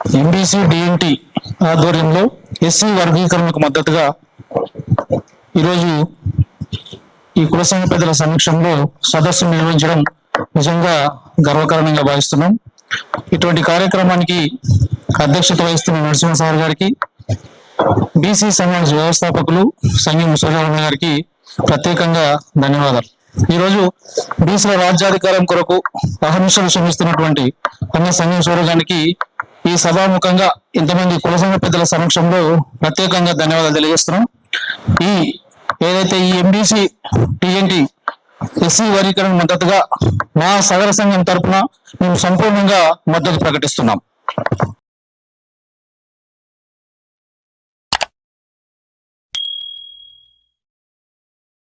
MBC DNT ఆధ్వర్యంలో SC వర్గీకరణకు మద్దతుగా ఈరోజు ఈ కుల సంఘ పెద్దల సమక్షంలో సదస్సు నిర్వహించడం నిజంగా గర్వకారణంగా భావిస్తున్నాం. ఇటువంటి కార్యక్రమానికి అధ్యక్షత వహిస్తున్న నరసింహ సార్ గారికి బీసీ సంఘం వ్యవస్థాపకులు సంఘం సూర్యవర్మ గారికి ప్రత్యేకంగా ధన్యవాదాలు. ఈరోజు బీసీల రాజ్యాధికారం కొరకు అహర్నిశలు శ్రమిస్తున్నటువంటి అన్న సంఘం సూర్యగానికి ఈ సభాముఖంగా ఇంతమంది కుల సంఘ పెద్దల సమక్షంలో ప్రత్యేకంగా ధన్యవాదాలు తెలియజేస్తున్నాం. ఈ ఏదైతే ఈ ఎంబీసీ టిఎన్టీ ఎస్సీ వర్గీకరణ మద్దతుగా మా సగర సంఘం తరపున మేము సంపూర్ణంగా మద్దతు ప్రకటిస్తున్నాం.